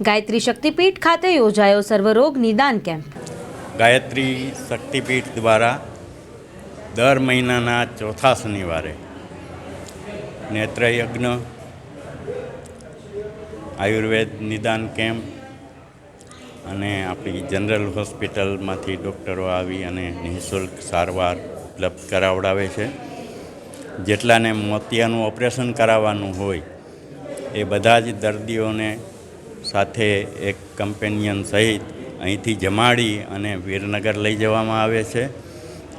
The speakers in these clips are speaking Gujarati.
ગાયત્રી શક્તિપીઠ ખાતે યોજાયો સર્વરોગ નિદાન કેમ્પ. ગાયત્રી શક્તિપીઠ દ્વારા દર મહિનાના ચોથા શનિવારે નેત્રયજ્ઞ, આયુર્વેદ નિદાન કેમ્પ અને આપણી જનરલ હોસ્પિટલમાંથી ડૉક્ટરો આવી અને નિઃશુલ્ક સારવાર ઉપલબ્ધ કરાવડાવે છે. જેટલાને મોતિયાનું ઓપરેશન કરાવવાનું હોય, એ બધા જ દર્દીઓને સાથે એક કમ્પેનિયન સહિત અહીંથી જમાડી અને વીરનગર લઈ જવામાં આવે છે.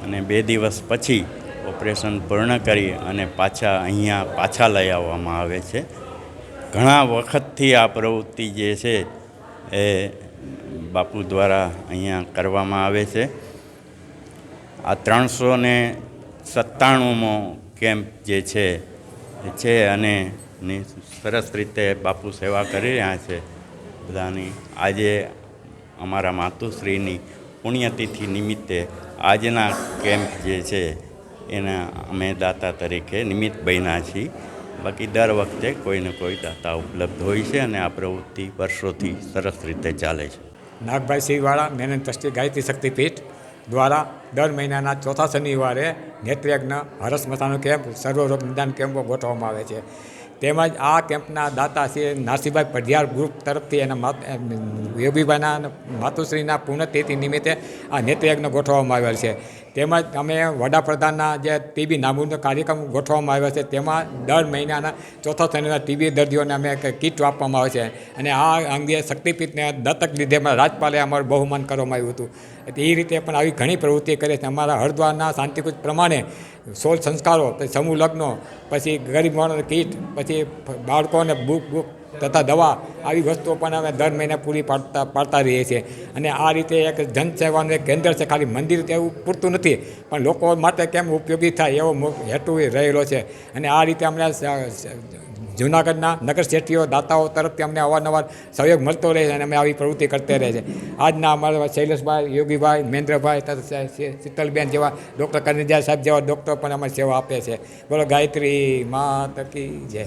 અને બે દિવસ પછી ઓપરેશન પૂર્ણ કરી અને પાછા અહીંયા પાછા લઈ આવવામાં આવે છે. ઘણા વખતથી આ પ્રવૃત્તિ જે છે એ બાપુ દ્વારા અહીંયા કરવામાં આવે છે. આ ત્રણસો ને સત્તાણુંમો કેમ્પ જે છે, એ છે અને સરસ રીતે બાપુ સેવા કરી રહ્યા છે. બધાની. આજે અમારા માતુશ્રીની પુણ્યતિથિ નિમિત્તે આજના કેમ્પ જે છે, એના અમે દાતા તરીકે નિમિત્ત બન્યા છીએ. બાકી દર વખતે કોઈને કોઈ દાતા ઉપલબ્ધ હોય છે અને આ પ્રવૃત્તિ વર્ષોથી સરસ રીતે ચાલે છે. નાગભાઈ સિંહવાળા મેનન ટ્રસ્ટી ગાયત્રી શક્તિપીઠ દ્વારા દર મહિનાના ચોથા શનિવારે નેત્રયજ્ઞ હરસ મથાનો કેમ્પ, સર્વરોગ નિદાન કેમ્પો ગોઠવવામાં આવે છે. તેમજ આ કેમ્પના દાતા શ્રી નાસીભાઈ પઢિયાર ગ્રુપ તરફથી એના યોગીભાઈના માતુશ્રીના પુણ્યતિથિ નિમિત્તે આ નેત્રયજ્ઞ ગોઠવવામાં આવેલ છે. તેમજ અમે વડાપ્રધાનના જે ટીબી નાબૂદનો કાર્યક્રમ ગોઠવવામાં આવ્યો છે, તેમાં દર મહિનાના ચોથા શનિવાર ટીબી દર્દીઓને અમે કીટ આપવામાં આવે છે. અને આ અંગે શક્તિપીઠને દત્તક લીધે રાજપાલે અમારું બહુમાન કરવામાં આવ્યું હતું. એ રીતે પણ આવી ઘણી પ્રવૃત્તિ કરે છે. અમારા હરિદ્વારના શાંતિકૂચ પ્રમાણે સોળ સંસ્કારો, પછી સમૂહ લગ્નો, પછી ગરીબ માણસ કીટ, પછી બાળકોને બુક બુક તથા દવા આવી વસ્તુઓ પણ અમે દર મહિને પૂરી પાડતા પાડતા રહીએ છીએ. અને આ રીતે એક જનસેવાનું એક કેન્દ્ર છે. ખાલી મંદિર એવું પૂરતું નથી, પણ લોકો માટે કેમ ઉપયોગી થાય એવો હેતુ રહેલો છે. અને આ રીતે અમને જૂનાગઢના નગર શેઠીઓ દાતાઓ તરફથી અમને અવારનવાર સહયોગ મળતો રહે છે અને અમે આવી પ્રવૃત્તિ કરતા રહે છે આજના અમારા શૈલેષભાઈ, યોગીભાઈ, મહેન્દ્રભાઈ તથા શીતલબેન જેવા ડૉક્ટર કનૈયા સાહેબ જેવા ડૉક્ટર પણ અમે સેવા આપે છે. બોલો, ગાયત્રી મા કી જય.